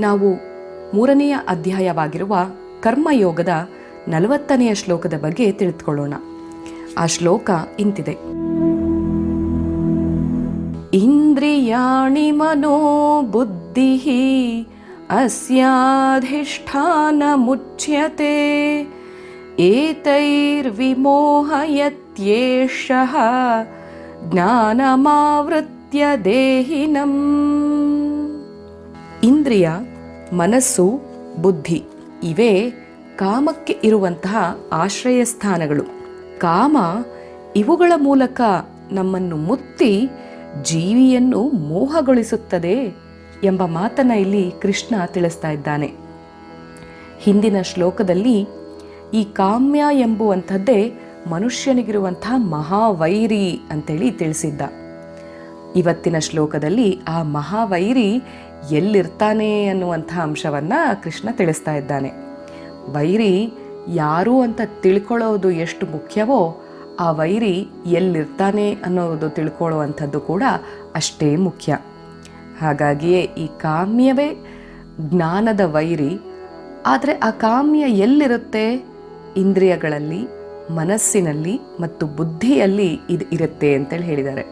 ನಾವು ಮೂರನೆಯ ಅಧ್ಯಾಯವಾಗಿರುವ ಕರ್ಮಯೋಗದ ನಲವತ್ತನೆಯ ಶ್ಲೋಕದ ಬಗ್ಗೆ ತಿಳಿದುಕೊಳ್ಳೋಣ. ಆ ಶ್ಲೋಕ ಇಂತಿದೆ. ಇಂದ್ರಿಯಾಣಿ ಮನೋ ಬುದ್ಧಿ ಅಸ್ಯಾಧಿಷ್ಠಾನ ಮುಚ್ಯತೆ ಏತೈರ್ವಿಮೋಹಯತ್ಯೇಷಃ ಜ್ಞಾನಮಾವೃತ್ಯ ದೇಹಿನಂ ಇಂದ್ರಿಯ, ಮನಸ್ಸು, ಬುದ್ಧಿ ಇವೇ ಕಾಮಕ್ಕೆ ಇರುವಂತಹ ಆಶ್ರಯ ಸ್ಥಾನಗಳು ಕಾಮ ಇವುಗಳ ಮೂಲಕ ನಮ್ಮನ್ನು ಮುತ್ತಿ ಜೀವಿಯನ್ನು ಮೋಹಗೊಳಿಸುತ್ತದೆ ಎಂಬ ಮಾತನ್ನ ಇಲ್ಲಿ ಕೃಷ್ಣ ತಿಳಿಸ್ತಾ ಇದ್ದಾನೆ. ಹಿಂದಿನ ಶ್ಲೋಕದಲ್ಲಿ ಈ ಕಾಮ್ಯ ಎಂಬುವಂಥದ್ದೇ ಮನುಷ್ಯನಿಗಿರುವಂತಹ ಮಹಾವೈರಿ ಅಂತೇಳಿ ತಿಳಿಸಿದ್ದ. ಇವತ್ತಿನ ಶ್ಲೋಕದಲ್ಲಿ ಆ ಮಹಾವೈರಿ ಎಲ್ಲಿರ್ತಾನೆ ಅನ್ನುವಂಥ ಅಂಶವನ್ನು ಕೃಷ್ಣ ತಿಳಿಸ್ತಾ ಇದ್ದಾನೆ. ವೈರಿ ಯಾರು ಅಂತ ತಿಳ್ಕೊಳ್ಳೋದು ಎಷ್ಟು ಮುಖ್ಯವೋ ಆ ವೈರಿ ಎಲ್ಲಿರ್ತಾನೆ ಅನ್ನೋದು ತಿಳ್ಕೊಳ್ಳುವಂಥದ್ದು ಕೂಡ ಅಷ್ಟೇ ಮುಖ್ಯ. ಹಾಗಾಗಿಯೇ ಈ ಕಾಮ್ಯವೇ ಜ್ಞಾನದ ವೈರಿ. ಆದರೆ ಆ ಕಾಮ್ಯ ಎಲ್ಲಿರುತ್ತೆ? ಇಂದ್ರಿಯಗಳಲ್ಲಿ, ಮನಸ್ಸಿನಲ್ಲಿ ಮತ್ತು ಬುದ್ಧಿಯಲ್ಲಿ ಇದು ಇರುತ್ತೆ ಅಂತೇಳಿ ಹೇಳಿದ್ದಾರೆ.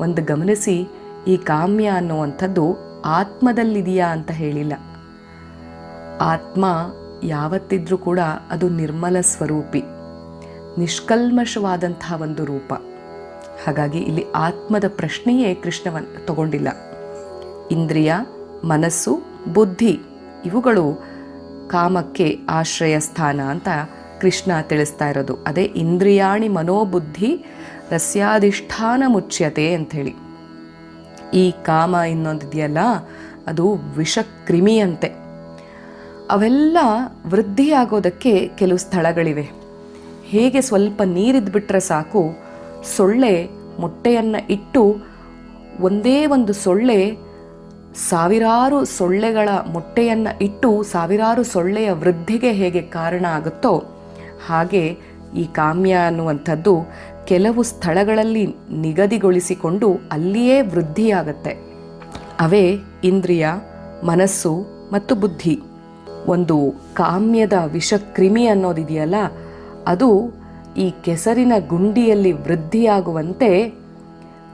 ಒಂದು ಗಮನಿಸಿ ಈ ಕಾಮ್ಯ ಅನ್ನುವಂಥದ್ದು ಆತ್ಮದಲ್ಲಿದೆಯಾ ಅಂತ ಹೇಳಿಲ್ಲ. ಆತ್ಮ ಯಾವತ್ತಿದ್ರೂ ಕೂಡ ಅದು ನಿರ್ಮಲ ಸ್ವರೂಪಿ, ನಿಷ್ಕಲ್ಮಶವಾದಂತಹ ಒಂದು ರೂಪ. ಹಾಗಾಗಿ ಇಲ್ಲಿ ಆತ್ಮದ ಪ್ರಶ್ನೆಯೇ ಕೃಷ್ಣವನ್ ತಗೊಂಡಿಲ್ಲ. ಇಂದ್ರಿಯ, ಮನಸ್ಸು, ಬುದ್ಧಿ ಇವುಗಳು ಕಾಮಕ್ಕೆ ಆಶ್ರಯ ಸ್ಥಾನ ಅಂತ ಕೃಷ್ಣ ತಿಳಿಸ್ತಾ ಇರೋದು. ಅದೇ ಇಂದ್ರಿಯಾಣಿ ಮನೋಬುದ್ಧಿ ರಸ್ಯಾಧಿಷ್ಠಾನ ಮುಚ್ಯತೆ ಅಂಥೇಳಿ. ಈ ಕಾಮ ಇನ್ನೊಂದಿದೆಯಲ್ಲ ಅದು ವಿಷಕ್ರಿಮಿಯಂತೆ ಅವೆಲ್ಲ ವೃದ್ಧಿಯಾಗೋದಕ್ಕೆ ಕೆಲವು ಸ್ಥಳಗಳಿವೆ. ಹೇಗೆ ಸ್ವಲ್ಪ ನೀರಿದ್ಬಿಟ್ರೆ ಸಾಕು, ಸೊಳ್ಳೆ ಮೊಟ್ಟೆಯನ್ನು ಇಟ್ಟು ಒಂದೇ ಒಂದು ಸೊಳ್ಳೆ, ಸಾವಿರಾರು ಸೊಳ್ಳೆಗಳ ಮೊಟ್ಟೆಯನ್ನು ಇಟ್ಟು ಸಾವಿರಾರು ಸೊಳ್ಳೆಯ ವೃದ್ಧಿಗೆ ಹೇಗೆ ಕಾರಣ ಆಗುತ್ತೋ ಹಾಗೆ ಈ ಕಾಮ್ಯ ಅನ್ನುವಂಥದ್ದು ಕೆಲವು ಸ್ಥಳಗಳಲ್ಲಿ ನಿಗದಿಗೊಳಿಸಿಕೊಂಡು ಅಲ್ಲಿಯೇ ವೃದ್ಧಿಯಾಗತ್ತೆ. ಅವೇ ಇಂದ್ರಿಯ, ಮನಸ್ಸು ಮತ್ತು ಬುದ್ಧಿ. ಒಂದು ಕಾಮ್ಯದ ವಿಷಕ್ರಿಮಿ ಅನ್ನೋದಿದೆಯಲ್ಲ, ಅದು ಈ ಕೆಸರಿನ ಗುಂಡಿಯಲ್ಲಿ ವೃದ್ಧಿಯಾಗುವಂತೆ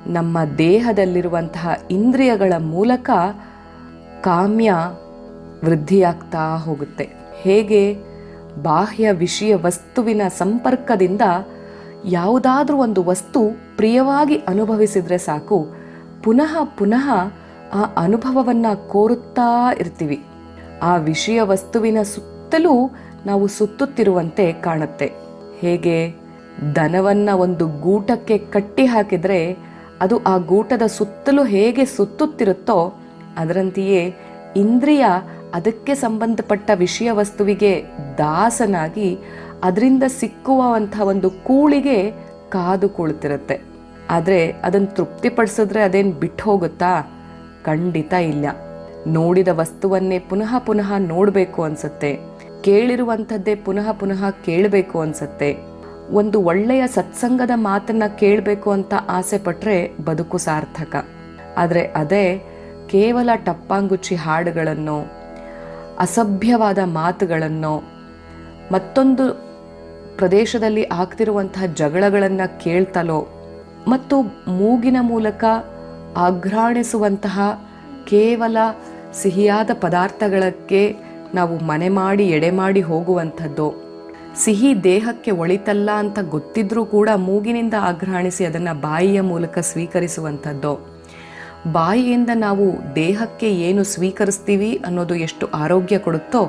ನಮ್ಮ ದೇಹದಲ್ಲಿರುವಂತಹ ಇಂದ್ರಿಯಗಳ ಮೂಲಕ ಕಾಮ್ಯ ವೃದ್ಧಿಯಾಗ್ತಾ ಹೋಗುತ್ತೆ. ಹೇಗೆ? ಬಾಹ್ಯ ವಿಷಯ ವಸ್ತುವಿನ ಸಂಪರ್ಕದಿಂದ ಯಾವುದಾದ್ರೂ ಒಂದು ವಸ್ತು ಪ್ರಿಯವಾಗಿ ಅನುಭವಿಸಿದ್ರೆ ಸಾಕು. ಪುನಃ ಪುನಃ ಆ ಅನುಭವವನ್ನು ಕೋರುತ್ತಾ ಇರ್ತೀವಿ. ಆ ವಿಷಯ ವಸ್ತುವಿನ ಸುತ್ತಲೂ ನಾವು ಸುತ್ತುತ್ತಿರುವಂತೆ ಕಾಣುತ್ತೆ. ಹೇಗೆ? ದನವನ್ನ ಒಂದು ಗೂಟಕ್ಕೆ ಕಟ್ಟಿ ಹಾಕಿದರೆ ಅದು ಆ ಗೂಟದ ಸುತ್ತಲೂ ಹೇಗೆ ಸುತ್ತುತ್ತಿರುತ್ತೋ ಅದರಂತೆಯೇ ಇಂದ್ರಿಯ ಅದಕ್ಕೆ ಸಂಬಂಧಪಟ್ಟ ವಿಷಯ ವಸ್ತುವಿಗೆ ದಾಸನಾಗಿ ಅದರಿಂದ ಸಿಕ್ಕುವಂಥ ಒಂದು ಕೂಳಿಗೆ ಕಾದು ಕುಳಿತಿರುತ್ತೆ. ಆದರೆ ಅದನ್ನು ತೃಪ್ತಿಪಡಿಸಿದ್ರೆ ಅದೇನು ಬಿಟ್ಟು ಹೋಗುತ್ತಾ? ಖಂಡಿತ ಇಲ್ಲ. ನೋಡಿದ ವಸ್ತುವನ್ನೇ ಪುನಃ ಪುನಃ ನೋಡಬೇಕು ಅನಿಸುತ್ತೆ. ಕೇಳಿರುವಂಥದ್ದೇ ಪುನಃ ಪುನಃ ಕೇಳಬೇಕು ಅನ್ಸುತ್ತೆ. ಒಂದು ಒಳ್ಳೆಯ ಸತ್ಸಂಗದ ಮಾತನ್ನ ಕೇಳಬೇಕು ಅಂತ ಆಸೆ ಪಟ್ಟರೆ ಬದುಕು ಸಾರ್ಥಕ. ಆದರೆ ಅದೇ ಕೇವಲ ಟಪ್ಪಾಂಗುಚ್ಚಿ ಹಾಡುಗಳನ್ನು, ಅಸಭ್ಯವಾದ ಮಾತುಗಳನ್ನು, ಮತ್ತೊಂದು ಪ್ರದೇಶದಲ್ಲಿ ಆಗ್ತಿರುವಂತಹ ಜಗಳಗಳನ್ನು ಕೇಳ್ತಲೋ ಮತ್ತು ಮೂಗಿನ ಮೂಲಕ ಆಘ್ರಾಣಿಸುವಂತಹ ಕೇವಲ ಸಿಹಿಯಾದ ಪದಾರ್ಥಗಳಕ್ಕೆ ನಾವು ಮನೆ ಮಾಡಿ, ಎಡೆ ಮಾಡಿ ಹೋಗುವಂಥದ್ದು. ಸಿಹಿ ದೇಹಕ್ಕೆ ಒಳಿತಲ್ಲ ಅಂತ ಗೊತ್ತಿದ್ರೂ ಕೂಡ ಮೂಗಿನಿಂದ ಆಘ್ರಾಣಿಸಿ ಅದನ್ನು ಬಾಯಿಯ ಮೂಲಕ ಸ್ವೀಕರಿಸುವಂಥದ್ದು. ಬಾಯಿಯಿಂದ ನಾವು ದೇಹಕ್ಕೆ ಏನು ಸ್ವೀಕರಿಸ್ತೀವಿ ಅನ್ನೋದು ಎಷ್ಟು ಆರೋಗ್ಯ ಕೊಡುತ್ತೋ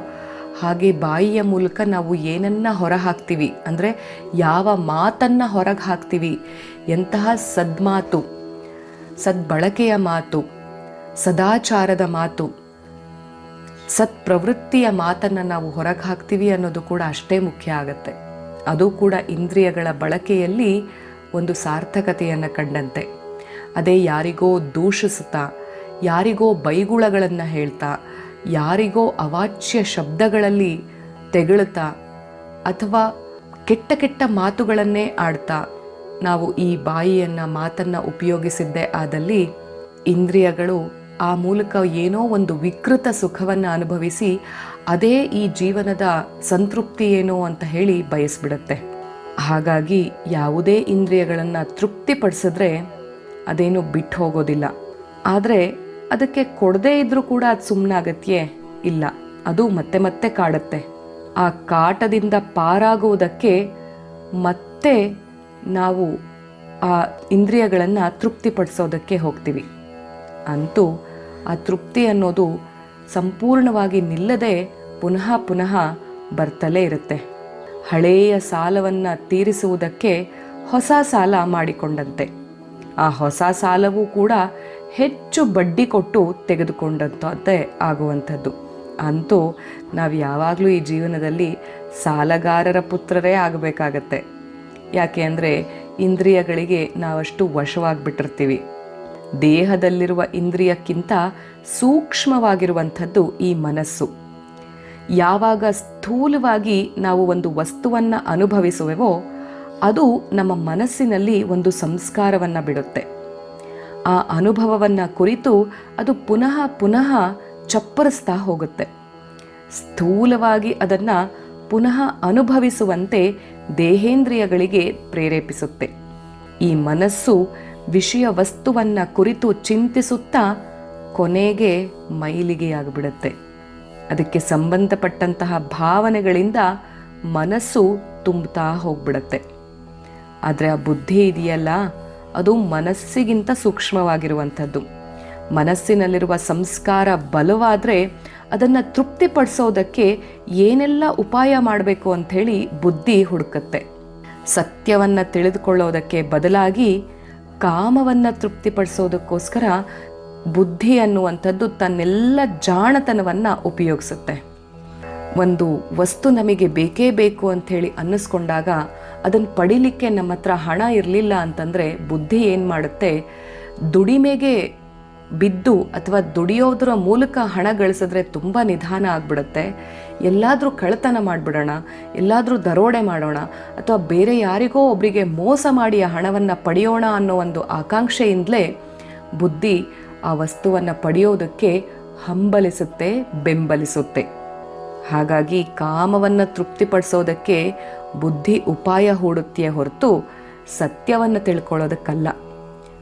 ಹಾಗೆ ಬಾಯಿಯ ಮೂಲಕ ನಾವು ಏನನ್ನ ಹೊರ ಹಾಕ್ತೀವಿ ಅಂದರೆ ಯಾವ ಮಾತನ್ನು ಹೊರಗೆ ಹಾಕ್ತೀವಿ ಎಂತಹ ಸದ್ಮಾತು, ಸದ್ಬಳಕೆಯ ಮಾತು, ಸದಾಚಾರದ ಮಾತು, ಸತ್ಪ್ರವೃತ್ತಿಯ ಮಾತನ್ನು ನಾವು ಹೊರಗೆ ಹಾಕ್ತೀವಿ ಅನ್ನೋದು ಕೂಡ ಅಷ್ಟೇ ಮುಖ್ಯ ಆಗತ್ತೆ. ಅದು ಕೂಡ ಇಂದ್ರಿಯಗಳ ಬಳಕೆಯಲ್ಲಿ ಒಂದು ಸಾರ್ಥಕತೆಯನ್ನು ಕಂಡಂತೆ. ಅದೇ ಯಾರಿಗೋ ದೂಷಿಸ್ತಾ ಯಾರಿಗೋ ಬೈಗುಳಗಳನ್ನು ಹೇಳ್ತಾ ಯಾರಿಗೋ ಅವಾಚ್ಯ ಶಬ್ದಗಳಲ್ಲಿ ತೆಗಳುತ್ತಾ ಅಥವಾ ಕೆಟ್ಟ ಕೆಟ್ಟ ಮಾತುಗಳನ್ನೇ ಆಡ್ತಾ ನಾವು ಈ ಬಾಯಿಯನ್ನು, ಮಾತನ್ನು ಉಪಯೋಗಿಸಿದ್ದೇ ಆದಲ್ಲಿ ಇಂದ್ರಿಯಗಳು ಆ ಮೂಲಕ ಏನೋ ಒಂದು ವಿಕೃತ ಸುಖವನ್ನು ಅನುಭವಿಸಿ ಅದೇ ಈ ಜೀವನದ ಸಂತೃಪ್ತಿ ಏನೋ ಅಂತ ಹೇಳಿ ಬಯಸ್ಬಿಡುತ್ತೆ. ಹಾಗಾಗಿ ಯಾವುದೇ ಇಂದ್ರಿಯಗಳನ್ನು ತೃಪ್ತಿಪಡಿಸಿದ್ರೆ ಅದೇನು ಬಿಟ್ಟು ಹೋಗೋದಿಲ್ಲ ಆದರೆ ಅದಕ್ಕೆ ಕೊಡದೇ ಇದ್ರೂ ಕೂಡ ಅದು ಸುಮ್ಮನಾಗತ್ಯೇ ಇಲ್ಲ, ಅದು ಮತ್ತೆ ಮತ್ತೆ ಕಾಡುತ್ತೆ. ಆ ಕಾಟದಿಂದ ಪಾರಾಗುವುದಕ್ಕೆ ಮತ್ತೆ ನಾವು ಆ ಇಂದ್ರಿಯಗಳನ್ನು ತೃಪ್ತಿಪಡಿಸೋದಕ್ಕೆ ಹೋಗ್ತೀವಿ. ಅಂತೂ ಆ ತೃಪ್ತಿ ಅನ್ನೋದು ಸಂಪೂರ್ಣವಾಗಿ ನಿಲ್ಲದೆ ಪುನಃ ಪುನಃ ಬರ್ತಲೇ ಇರುತ್ತೆ. ಹಳೆಯ ಸಾಲವನ್ನು ತೀರಿಸುವುದಕ್ಕೆ ಹೊಸ ಸಾಲ ಮಾಡಿಕೊಂಡಂತೆ. ಆ ಹೊಸ ಸಾಲವೂ ಕೂಡ ಹೆಚ್ಚು ಬಡ್ಡಿ ಕೊಟ್ಟು ತೆಗೆದುಕೊಂಡಂಥದ್ದೇ ಆಗುವಂಥದ್ದು. ಅಂತೂ ನಾವು ಯಾವಾಗಲೂ ಈ ಜೀವನದಲ್ಲಿ ಸಾಲಗಾರರ ಪುತ್ರರೇ ಆಗಬೇಕಾಗತ್ತೆ. ಯಾಕೆ ಅಂದರೆ ಇಂದ್ರಿಯಗಳಿಗೆ ನಾವಷ್ಟು ವಶವಾಗಿಬಿಟ್ಟಿರ್ತೀವಿ. ದೇಹದಲ್ಲಿರುವ ಇಂದ್ರಿಯಕ್ಕಿಂತ ಸೂಕ್ಷ್ಮವಾಗಿರುವಂಥದ್ದು ಈ ಮನಸ್ಸು. ಯಾವಾಗ ಸ್ಥೂಲವಾಗಿ ನಾವು ಒಂದು ವಸ್ತುವನ್ನು ಅನುಭವಿಸುವೆವೋ ಅದು ನಮ್ಮ ಮನಸ್ಸಿನಲ್ಲಿ ಒಂದು ಸಂಸ್ಕಾರವನ್ನು ಬಿಡುತ್ತೆ. ಆ ಅನುಭವವನ್ನು ಕುರಿತು ಅದು ಪುನಃ ಪುನಃ ಚಪ್ಪರಿಸ್ತಾ ಹೋಗುತ್ತೆ. ಸ್ಥೂಲವಾಗಿ ಅದನ್ನು ಪುನಃ ಅನುಭವಿಸುವಂತೆ ದೇಹೇಂದ್ರಿಯಗಳಿಗೆ ಪ್ರೇರೇಪಿಸುತ್ತೆ. ಈ ಮನಸ್ಸು ವಿಷಯ ವಸ್ತುವನ್ನು ಕುರಿತು ಚಿಂತಿಸುತ್ತಾ ಕೊನೆಗೆ ಮೈಲಿಗೆಯಾಗಿಬಿಡುತ್ತೆ. ಅದಕ್ಕೆ ಸಂಬಂಧಪಟ್ಟಂತಹ ಭಾವನೆಗಳಿಂದ ಮನಸ್ಸು ತುಂಬುತ್ತಾ ಹೋಗ್ಬಿಡತ್ತೆ. ಆದರೆ ಆ ಬುದ್ಧಿ ಇದೆಯಲ್ಲ? ಅದು ಮನಸ್ಸಿಗಿಂತ ಸೂಕ್ಷ್ಮವಾಗಿರುವಂಥದ್ದು. ಮನಸ್ಸಿನಲ್ಲಿರುವ ಸಂಸ್ಕಾರ ಬಲವಾದರೆ ಅದನ್ನು ತೃಪ್ತಿಪಡಿಸೋದಕ್ಕೆ ಏನೆಲ್ಲ ಉಪಾಯ ಮಾಡಬೇಕು ಅಂಥೇಳಿ ಬುದ್ಧಿ ಹುಡುಕತ್ತೆ. ಸತ್ಯವನ್ನು ತಿಳಿದುಕೊಳ್ಳೋದಕ್ಕೆ ಬದಲಾಗಿ ಕಾಮವನ್ನು ತೃಪ್ತಿಪಡಿಸೋದಕ್ಕೋಸ್ಕರ ಬುದ್ಧಿ ಅನ್ನುವಂಥದ್ದು ತನ್ನೆಲ್ಲ ಜಾಣತನವನ್ನು ಉಪಯೋಗಿಸುತ್ತೆ. ಒಂದು ವಸ್ತು ನಮಗೆ ಬೇಕೇ ಬೇಕು ಅಂಥೇಳಿ ಅನ್ನಿಸ್ಕೊಂಡಾಗ ಅದನ್ನು ಪಡಿಲಿಕ್ಕೆ ನಮ್ಮ ಹತ್ರ ಹಣ ಇರಲಿಲ್ಲ ಅಂತಂದರೆ ಬುದ್ಧಿ ಏನು ಮಾಡುತ್ತೆ? ದುಡಿಮೆಗೆ ಬಿದ್ದು ಅಥವಾ ದುಡಿಯೋದ್ರ ಮೂಲಕ ಹಣ ಗಳಿಸಿದ್ರೆ ತುಂಬ ನಿಧಾನ ಆಗ್ಬಿಡುತ್ತೆ. ಎಲ್ಲಾದರೂ ಕಳ್ಳತನ ಮಾಡಿಬಿಡೋಣ, ಎಲ್ಲಾದರೂ ದರೋಡೆ ಮಾಡೋಣ, ಅಥವಾ ಬೇರೆ ಯಾರಿಗೋ ಒಬ್ಬರಿಗೆ ಮೋಸ ಮಾಡಿ ಆ ಹಣವನ್ನು ಪಡೆಯೋಣ ಅನ್ನೋ ಒಂದು ಆಕಾಂಕ್ಷೆಯಿಂದಲೇ ಬುದ್ಧಿ ಆ ವಸ್ತುವನ್ನು ಪಡೆಯೋದಕ್ಕೆ ಹಂಬಲಿಸುತ್ತೆ, ಬೆಂಬಲಿಸುತ್ತೆ. ಹಾಗಾಗಿ ಕಾಮವನ್ನು ತೃಪ್ತಿಪಡಿಸೋದಕ್ಕೆ ಬುದ್ಧಿ ಉಪಾಯ ಹೂಡುತ್ತೆಯೇ ಹೊರತು ಸತ್ಯವನ್ನು ತಿಳ್ಕೊಳ್ಳೋದಕ್ಕಲ್ಲ.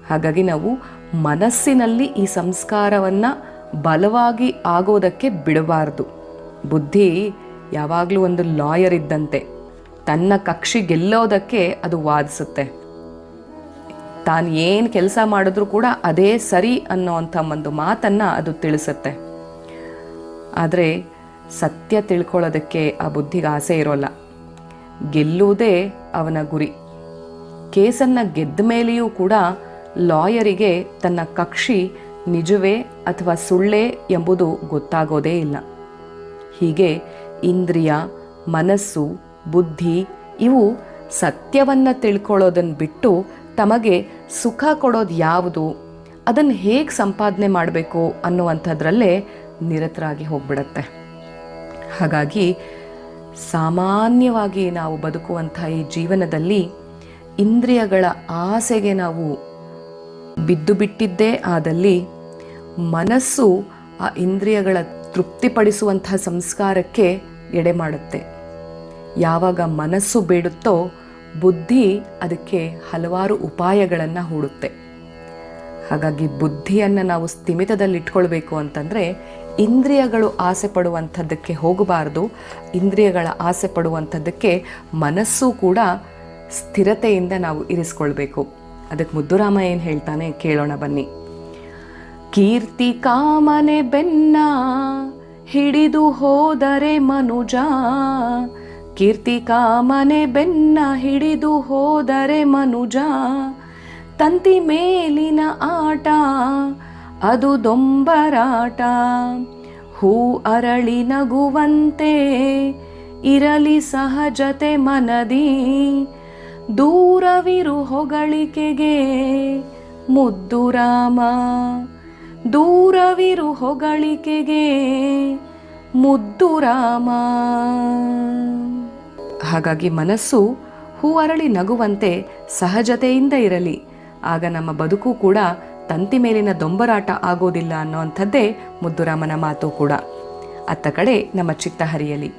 ಹಾಗಾಗಿ ನಾವು ಮನಸ್ಸಿನಲ್ಲಿ ಈ ಸಂಸ್ಕಾರವನ್ನು ಬಲವಾಗಿ ಆಗೋದಕ್ಕೆ ಬಿಡಬಾರ್ದು. ಬುದ್ಧಿ ಯಾವಾಗಲೂ ಒಂದು ಲಾಯರ್ ಇದ್ದಂತೆ, ತನ್ನ ಕಕ್ಷಿ ಗೆಲ್ಲೋದಕ್ಕೆ ಅದು ವಾದಿಸುತ್ತೆ. ತಾನು ಏನು ಕೆಲಸ ಮಾಡಿದ್ರೂ ಕೂಡ ಅದೇ ಸರಿ ಅನ್ನೋವಂಥ ಒಂದು ಮಾತನ್ನು ಅದು ತಿಳಿಸುತ್ತೆ. ಆದರೆ ಸತ್ಯ ತಿಳ್ಕೊಳ್ಳೋದಕ್ಕೆ ಆ ಬುದ್ಧಿಗೆ ಆಸೆ ಇರೋಲ್ಲ. ಗೆಲ್ಲುವುದೇ ಅವನ ಗುರಿ. ಕೇಸನ್ನು ಗೆದ್ದ ಮೇಲೆಯೂ ಕೂಡ ಲಾಯರಿಗೆ ತನ್ನ ಕಕ್ಷಿ ನಿಜವೇ ಅಥವಾ ಸುಳ್ಳೇ ಎಂಬುದು ಗೊತ್ತಾಗೋದೇ ಇಲ್ಲ. ಹೀಗೆ ಇಂದ್ರಿಯ, ಮನಸ್ಸು, ಬುದ್ಧಿ ಇವು ಸತ್ಯವನ್ನು ತಿಳ್ಕೊಳ್ಳೋದನ್ನು ಬಿಟ್ಟು ತಮಗೆ ಸುಖ ಕೊಡೋದು ಯಾವುದು ಅದನ್ನು ಹೇಗೆ ಸಂಪಾದನೆ ಮಾಡಬೇಕು ಅನ್ನುವಂಥದ್ರಲ್ಲೇ ನಿರತರಾಗಿ ಹೋಗ್ಬಿಡತ್ತೆ. ಹಾಗಾಗಿ ಸಾಮಾನ್ಯವಾಗಿ ನಾವು ಬದುಕುವಂಥ ಈ ಜೀವನದಲ್ಲಿ ಇಂದ್ರಿಯಗಳ ಆಸೆಗೆ ನಾವು ಬಿದ್ದು ಬಿಟ್ಟಿದ್ದೇ ಆದಲ್ಲಿ ಮನಸ್ಸು ಆ ಇಂದ್ರಿಯಗಳ ತೃಪ್ತಿಪಡಿಸುವಂಥ ಸಂಸ್ಕಾರಕ್ಕೆ ಎಡೆ ಮಾಡುತ್ತೆ. ಯಾವಾಗ ಮನಸ್ಸು ಬೇಡುತ್ತೋ ಬುದ್ಧಿ ಅದಕ್ಕೆ ಹಲವಾರು ಉಪಾಯಗಳನ್ನು ಹೂಡುತ್ತೆ. ಹಾಗಾಗಿ ಬುದ್ಧಿಯನ್ನು ನಾವು ಸ್ಥಿಮಿತದಲ್ಲಿ ಇಟ್ಕೊಳ್ಬೇಕು ಅಂತಂದರೆ ಇಂದ್ರಿಯಗಳು ಆಸೆ ಪಡುವಂಥದ್ದಕ್ಕೆ ಹೋಗಬಾರ್ದು. ಇಂದ್ರಿಯಗಳ ಆಸೆ ಪಡುವಂಥದ್ದಕ್ಕೆ ಮನಸ್ಸು ಕೂಡ ಸ್ಥಿರತೆಯಿಂದ ನಾವು ಇರಿಸ್ಕೊಳ್ಬೇಕು. ಅದಕ್ಕೆ ಮುದ್ದುರಾಮ ಏನು ಹೇಳ್ತಾನೆ? ಕೇಳೋಣ ಬನ್ನಿ. ಕೀರ್ತಿ ಕಾಮನೆ ಬೆನ್ನ ಹಿಡಿದು ಹೋದರೆ ಮನುಜ. ಕೀರ್ತಿ ಕಾಮನೆ ಬೆನ್ನ ಹಿಡಿದು ಹೋದರೆ ಮನುಜ. ತಂತಿ ಮೇಲಿನ ಆಟ, ಅದು ದೊಂಬರಾಟ. ಹೂ ಅರಳಿ ನಗುವಂತೆ, ಇರಲಿ ಸಹಜತೆ ಮನದಿ. ದೂರವಿರು ಹೊಗಳಿಕೆಗೆ, ಮುದ್ದು ರಾಮ. ದೂರವಿರು ಹೊಗಳಿಕೆಗೆ, ಮುದ್ದು ರಾಮ. ಹಾಗಾಗಿ ಮನಸ್ಸು ಹೂ ಅರಳಿ ನಗುವಂತೆ ಸಹಜತೆಯಿಂದ ಇರಲಿ. ಆಗ ನಮ್ಮ ಬದುಕು ಕೂಡ ತಂತಿ ಮೇಲಿನ ದೊಂಬರಾಟ ಆಗೋದಿಲ್ಲ ಅನ್ನೋವಂಥದ್ದೇ ಮುದ್ದುರಾಮನ ಮಾತು ಕೂಡ. ಅತ್ತ ಕಡೆ ನಮ್ಮ ಚಿತ್ತ ಹರಿಯಲಿ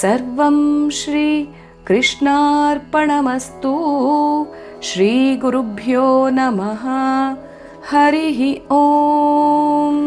ಸರ್ವಂ ಶ್ರೀ ಕೃಷ್ಣಾರ್ಪಣಮಸ್ತು, ಶ್ರೀ ಗುರುಭ್ಯೋ ನಮಃ, ಹರಿ ಓಂ.